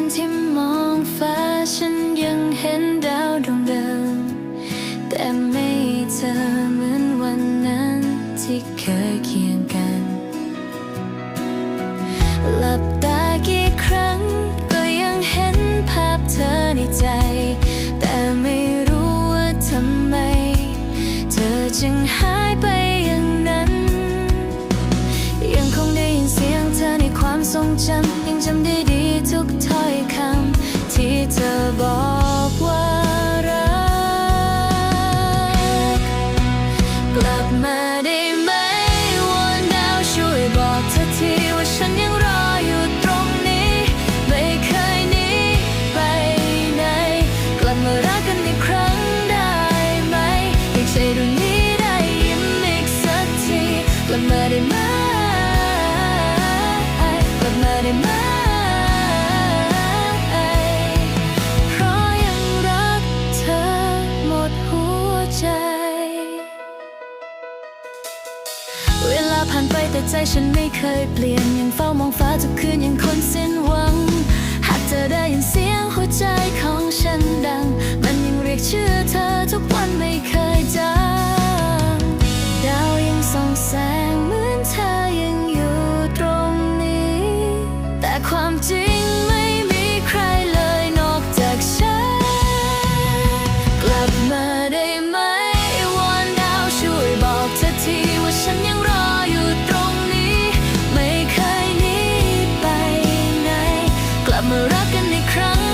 นที่มองฟ้าฉันยังเห็นดาวดวงเดิม แต่ไม่เธอเหมือนวันนั้นที่เคยเคียงกัน หลับตากี่ครั้งก็ยังเห็นภาพเธอในใจ แต่ไม่รู้ว่าทำไม เธอจึงหายไปอย่างนั้น ยังคงได้ยินเสียงเธอในความทรงจำยังจำได้ คำที่เธอบอกว่ารัก กลับมาได้ไหมวอนดาวช่วยบอกเธอทีว่าฉันยังรออยู่ตรงนี้ ไม่เคยหนีไปไหน กลับมารักกันอีกครั้งได้ไหมอยากใจดวงนี้ ผ่านไปแต่ใจฉันไม่เคยเปลี่ยนยังเฝ้ามองฟ้าทุกคืนยังคนสิ้นหวัง กกันอีกครั้ง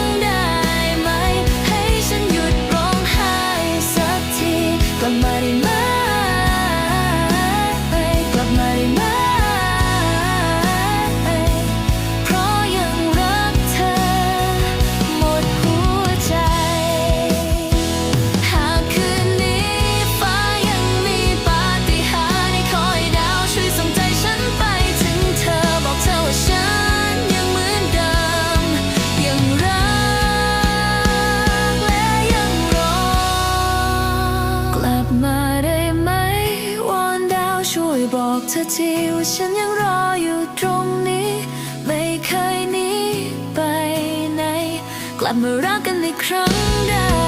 บอกเธอทีว่าฉันยังรออยู่ตรงนี้ ไม่เคยหนีไปไหน กลับมารักกันอีกครั้งได้